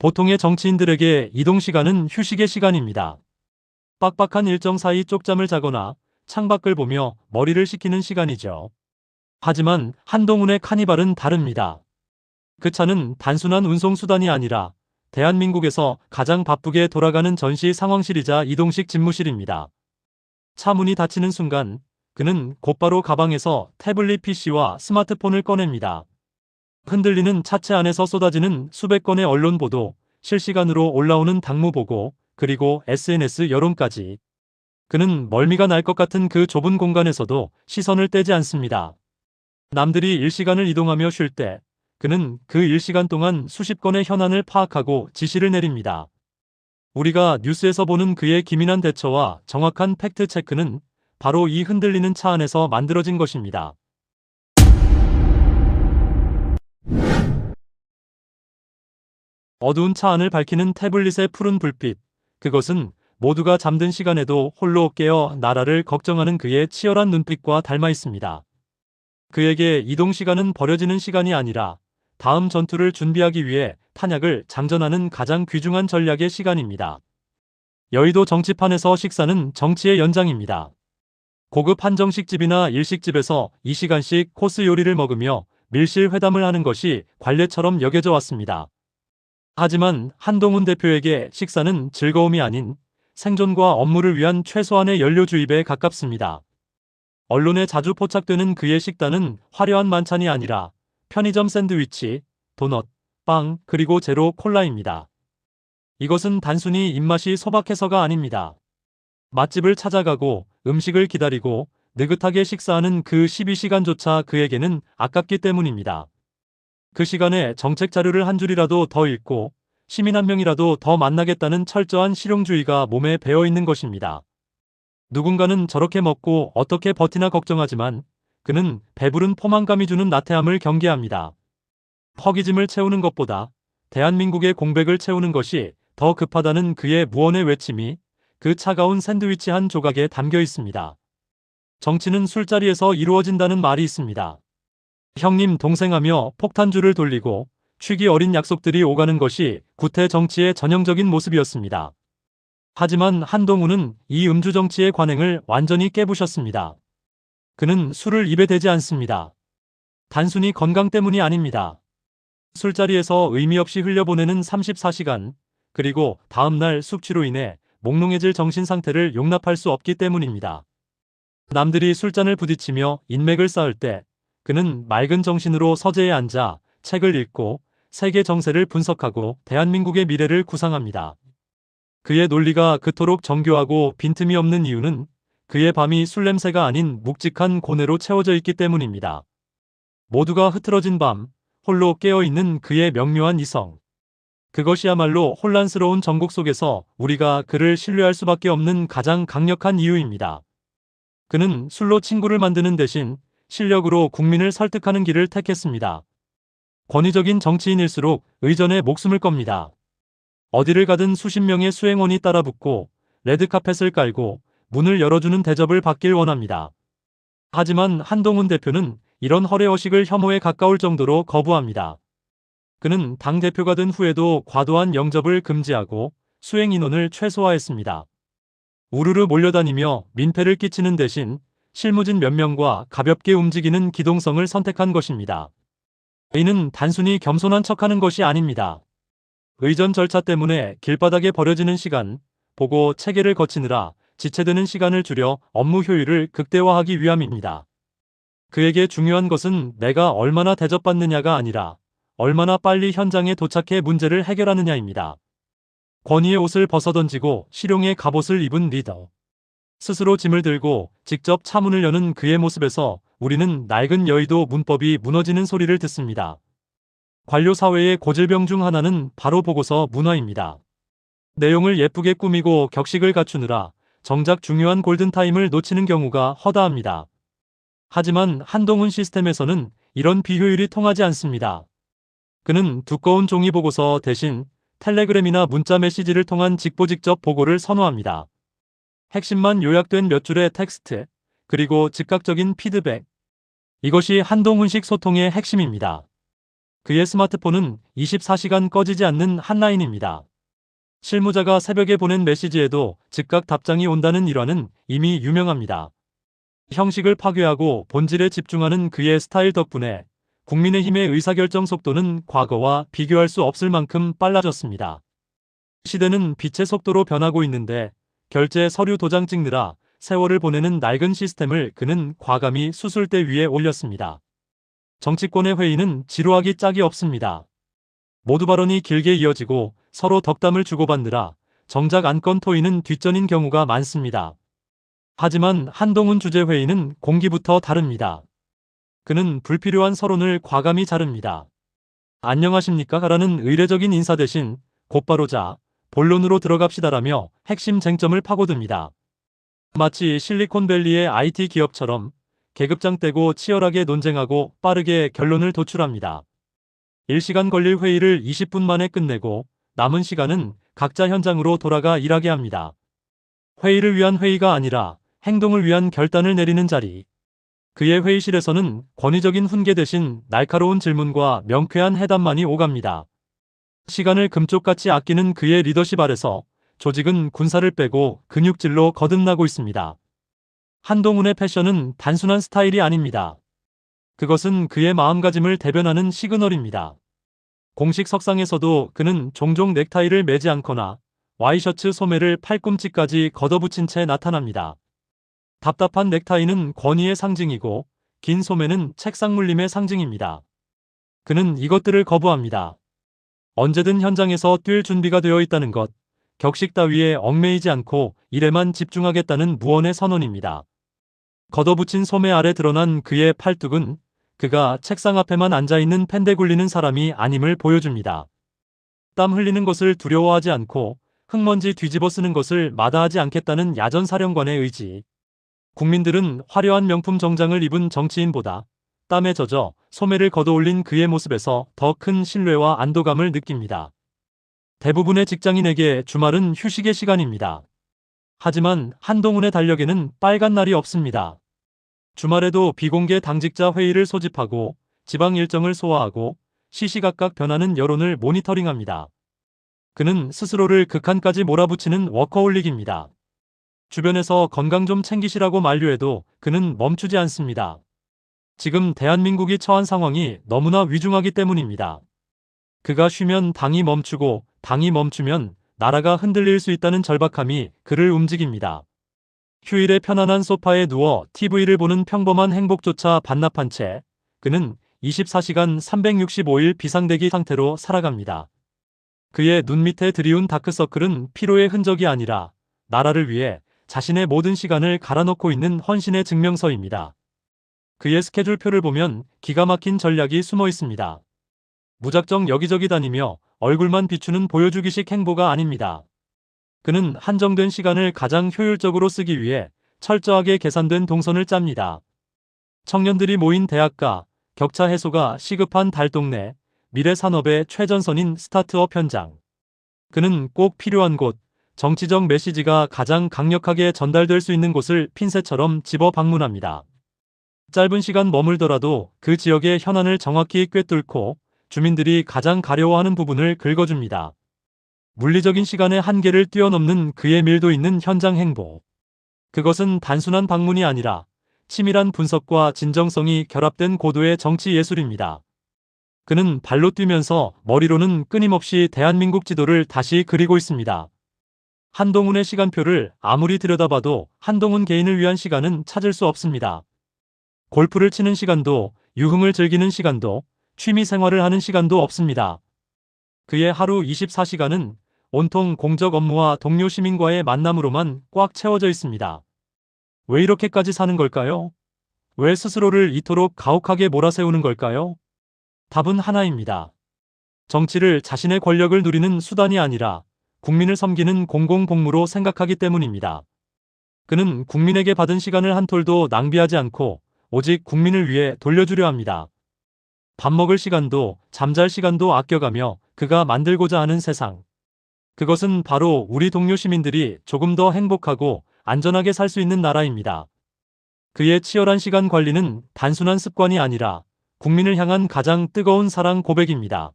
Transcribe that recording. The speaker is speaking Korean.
보통의 정치인들에게 이동 시간은 휴식의 시간입니다. 빡빡한 일정 사이 쪽잠을 자거나 창밖을 보며 머리를 식히는 시간이죠. 하지만 한동훈의 카니발은 다릅니다. 그 차는 단순한 운송수단이 아니라 대한민국에서 가장 바쁘게 돌아가는 전시 상황실이자 이동식 집무실입니다. 차 문이 닫히는 순간 그는 곧바로 가방에서 태블릿 PC와 스마트폰을 꺼냅니다. 흔들리는 차체 안에서 쏟아지는 수백 건의 언론 보도, 실시간으로 올라오는 당무 보고, 그리고 SNS 여론까지. 그는 멀미가 날 것 같은 그 좁은 공간에서도 시선을 떼지 않습니다. 남들이 일시간을 이동하며 쉴 때, 그는 그 일시간 동안 수십 건의 현안을 파악하고 지시를 내립니다. 우리가 뉴스에서 보는 그의 기민한 대처와 정확한 팩트 체크는 바로 이 흔들리는 차 안에서 만들어진 것입니다. 어두운 차 안을 밝히는 태블릿의 푸른 불빛. 그것은 모두가 잠든 시간에도 홀로 깨어 나라를 걱정하는 그의 치열한 눈빛과 닮아 있습니다. 그에게 이동 시간은 버려지는 시간이 아니라 다음 전투를 준비하기 위해 탄약을 장전하는 가장 귀중한 전략의 시간입니다. 여의도 정치판에서 식사는 정치의 연장입니다. 고급 한정식집이나 일식집에서 2시간씩 코스 요리를 먹으며 밀실 회담을 하는 것이 관례처럼 여겨져 왔습니다. 하지만 한동훈 대표에게 식사는 즐거움이 아닌 생존과 업무를 위한 최소한의 연료 주입에 가깝습니다. 언론에 자주 포착되는 그의 식단은 화려한 만찬이 아니라 편의점 샌드위치, 도넛, 빵, 그리고 제로 콜라입니다. 이것은 단순히 입맛이 소박해서가 아닙니다. 맛집을 찾아가고 음식을 기다리고 느긋하게 식사하는 그 12시간조차 그에게는 아깝기 때문입니다. 그 시간에 정책 자료를 한 줄이라도 더 읽고 시민 한 명이라도 더 만나겠다는 철저한 실용주의가 몸에 배어 있는 것입니다. 누군가는 저렇게 먹고 어떻게 버티나 걱정하지만 그는 배부른 포만감이 주는 나태함을 경계합니다. 허기짐을 채우는 것보다 대한민국의 공백을 채우는 것이 더 급하다는 그의 무언의 외침이 그 차가운 샌드위치 한 조각에 담겨 있습니다. 정치는 술자리에서 이루어진다는 말이 있습니다. 형님 동생하며 폭탄주를 돌리고 취기 어린 약속들이 오가는 것이 구태 정치의 전형적인 모습이었습니다. 하지만 한동훈은 이 음주 정치의 관행을 완전히 깨부셨습니다. 그는 술을 입에 대지 않습니다. 단순히 건강 때문이 아닙니다. 술자리에서 의미 없이 흘려보내는 34시간, 그리고 다음날 숙취로 인해 몽롱해질 정신 상태를 용납할 수 없기 때문입니다. 남들이 술잔을 부딪히며 인맥을 쌓을 때 그는 맑은 정신으로 서재에 앉아 책을 읽고 세계 정세를 분석하고 대한민국의 미래를 구상합니다. 그의 논리가 그토록 정교하고 빈틈이 없는 이유는 그의 밤이 술 냄새가 아닌 묵직한 고뇌로 채워져 있기 때문입니다. 모두가 흐트러진 밤, 홀로 깨어있는 그의 명료한 이성. 그것이야말로 혼란스러운 전국 속에서 우리가 그를 신뢰할 수밖에 없는 가장 강력한 이유입니다. 그는 술로 친구를 만드는 대신 실력으로 국민을 설득하는 길을 택했습니다. 권위적인 정치인일수록 의전에 목숨을 겁니다. 어디를 가든 수십 명의 수행원이 따라붙고 레드카펫을 깔고 문을 열어주는 대접을 받길 원합니다. 하지만 한동훈 대표는 이런 허례허식을 혐오에 가까울 정도로 거부합니다. 그는 당대표가 된 후에도 과도한 영접을 금지하고 수행 인원을 최소화했습니다. 우르르 몰려다니며 민폐를 끼치는 대신 실무진 몇 명과 가볍게 움직이는 기동성을 선택한 것입니다. 이는 단순히 겸손한 척하는 것이 아닙니다. 의전 절차 때문에 길바닥에 버려지는 시간, 보고 체계를 거치느라 지체되는 시간을 줄여 업무 효율을 극대화하기 위함입니다. 그에게 중요한 것은 내가 얼마나 대접받느냐가 아니라 얼마나 빨리 현장에 도착해 문제를 해결하느냐입니다. 권위의 옷을 벗어던지고 실용의 갑옷을 입은 리더. 스스로 짐을 들고 직접 차문을 여는 그의 모습에서 우리는 낡은 여의도 문법이 무너지는 소리를 듣습니다. 관료 사회의 고질병 중 하나는 바로 보고서 문화입니다. 내용을 예쁘게 꾸미고 격식을 갖추느라 정작 중요한 골든타임을 놓치는 경우가 허다합니다. 하지만 한동훈 시스템에서는 이런 비효율이 통하지 않습니다. 그는 두꺼운 종이 보고서 대신 텔레그램이나 문자 메시지를 통한 직보 직접 보고를 선호합니다. 핵심만 요약된 몇 줄의 텍스트, 그리고 즉각적인 피드백. 이것이 한동훈식 소통의 핵심입니다. 그의 스마트폰은 24시간 꺼지지 않는 한라인입니다. 실무자가 새벽에 보낸 메시지에도 즉각 답장이 온다는 일화는 이미 유명합니다. 형식을 파괴하고 본질에 집중하는 그의 스타일 덕분에 국민의힘의 의사결정 속도는 과거와 비교할 수 없을 만큼 빨라졌습니다. 시대는 빛의 속도로 변하고 있는데 결제 서류 도장 찍느라 세월을 보내는 낡은 시스템을 그는 과감히 수술대 위에 올렸습니다. 정치권의 회의는 지루하기 짝이 없습니다. 모두 발언이 길게 이어지고 서로 덕담을 주고받느라 정작 안건 토의는 뒷전인 경우가 많습니다. 하지만 한동훈 주재회의는 공기부터 다릅니다. 그는 불필요한 서론을 과감히 자릅니다. 안녕하십니까? 라는 의례적인 인사 대신 곧바로 자, 본론으로 들어갑시다라며 핵심 쟁점을 파고듭니다. 마치 실리콘밸리의 IT 기업처럼 계급장 떼고 치열하게 논쟁하고 빠르게 결론을 도출합니다. 1시간 걸릴 회의를 20분 만에 끝내고 남은 시간은 각자 현장으로 돌아가 일하게 합니다. 회의를 위한 회의가 아니라 행동을 위한 결단을 내리는 자리. 그의 회의실에서는 권위적인 훈계 대신 날카로운 질문과 명쾌한 해답만이 오갑니다. 시간을 금쪽같이 아끼는 그의 리더십 아래서 조직은 군사를 빼고 근육질로 거듭나고 있습니다. 한동훈의 패션은 단순한 스타일이 아닙니다. 그것은 그의 마음가짐을 대변하는 시그널입니다. 공식 석상에서도 그는 종종 넥타이를 매지 않거나 와이셔츠 소매를 팔꿈치까지 걷어붙인 채 나타납니다. 답답한 넥타이는 권위의 상징이고 긴 소매는 책상 물림의 상징입니다. 그는 이것들을 거부합니다. 언제든 현장에서 뛸 준비가 되어 있다는 것, 격식 따위에 얽매이지 않고 일에만 집중하겠다는 무언의 선언입니다. 걷어붙인 소매 아래 드러난 그의 팔뚝은 그가 책상 앞에만 앉아있는 펜대 굴리는 사람이 아님을 보여줍니다. 땀 흘리는 것을 두려워하지 않고 흙먼지 뒤집어 쓰는 것을 마다하지 않겠다는 야전 사령관의 의지. 국민들은 화려한 명품 정장을 입은 정치인보다 땀에 젖어 소매를 걷어올린 그의 모습에서 더 큰 신뢰와 안도감을 느낍니다. 대부분의 직장인에게 주말은 휴식의 시간입니다. 하지만 한동훈의 달력에는 빨간 날이 없습니다. 주말에도 비공개 당직자 회의를 소집하고 지방 일정을 소화하고 시시각각 변하는 여론을 모니터링합니다. 그는 스스로를 극한까지 몰아붙이는 워커홀릭입니다. 주변에서 건강 좀 챙기시라고 만류해도 그는 멈추지 않습니다. 지금 대한민국이 처한 상황이 너무나 위중하기 때문입니다. 그가 쉬면 당이 멈추고 당이 멈추면 나라가 흔들릴 수 있다는 절박함이 그를 움직입니다. 휴일에 편안한 소파에 누워 TV를 보는 평범한 행복조차 반납한 채 그는 24시간 365일 비상대기 상태로 살아갑니다. 그의 눈 밑에 드리운 다크서클은 피로의 흔적이 아니라 나라를 위해 자신의 모든 시간을 갈아넣고 있는 헌신의 증명서입니다. 그의 스케줄표를 보면 기가 막힌 전략이 숨어 있습니다. 무작정 여기저기 다니며 얼굴만 비추는 보여주기식 행보가 아닙니다. 그는 한정된 시간을 가장 효율적으로 쓰기 위해 철저하게 계산된 동선을 짭니다. 청년들이 모인 대학가, 격차 해소가 시급한 달동네, 미래 산업의 최전선인 스타트업 현장. 그는 꼭 필요한 곳, 정치적 메시지가 가장 강력하게 전달될 수 있는 곳을 핀셋처럼 집어 방문합니다. 짧은 시간 머물더라도 그 지역의 현안을 정확히 꿰뚫고 주민들이 가장 가려워하는 부분을 긁어줍니다. 물리적인 시간의 한계를 뛰어넘는 그의 밀도 있는 현장 행보. 그것은 단순한 방문이 아니라 치밀한 분석과 진정성이 결합된 고도의 정치 예술입니다. 그는 발로 뛰면서 머리로는 끊임없이 대한민국 지도를 다시 그리고 있습니다. 한동훈의 시간표를 아무리 들여다봐도 한동훈 개인을 위한 시간은 찾을 수 없습니다. 골프를 치는 시간도, 유흥을 즐기는 시간도, 취미 생활을 하는 시간도 없습니다. 그의 하루 24시간은 온통 공적 업무와 동료 시민과의 만남으로만 꽉 채워져 있습니다. 왜 이렇게까지 사는 걸까요? 왜 스스로를 이토록 가혹하게 몰아세우는 걸까요? 답은 하나입니다. 정치를 자신의 권력을 누리는 수단이 아니라 국민을 섬기는 공공복무로 생각하기 때문입니다. 그는 국민에게 받은 시간을 한 톨도 낭비하지 않고 오직 국민을 위해 돌려주려 합니다. 밥 먹을 시간도 잠잘 시간도 아껴가며 그가 만들고자 하는 세상. 그것은 바로 우리 동료 시민들이 조금 더 행복하고 안전하게 살 수 있는 나라입니다. 그의 치열한 시간 관리는 단순한 습관이 아니라 국민을 향한 가장 뜨거운 사랑 고백입니다.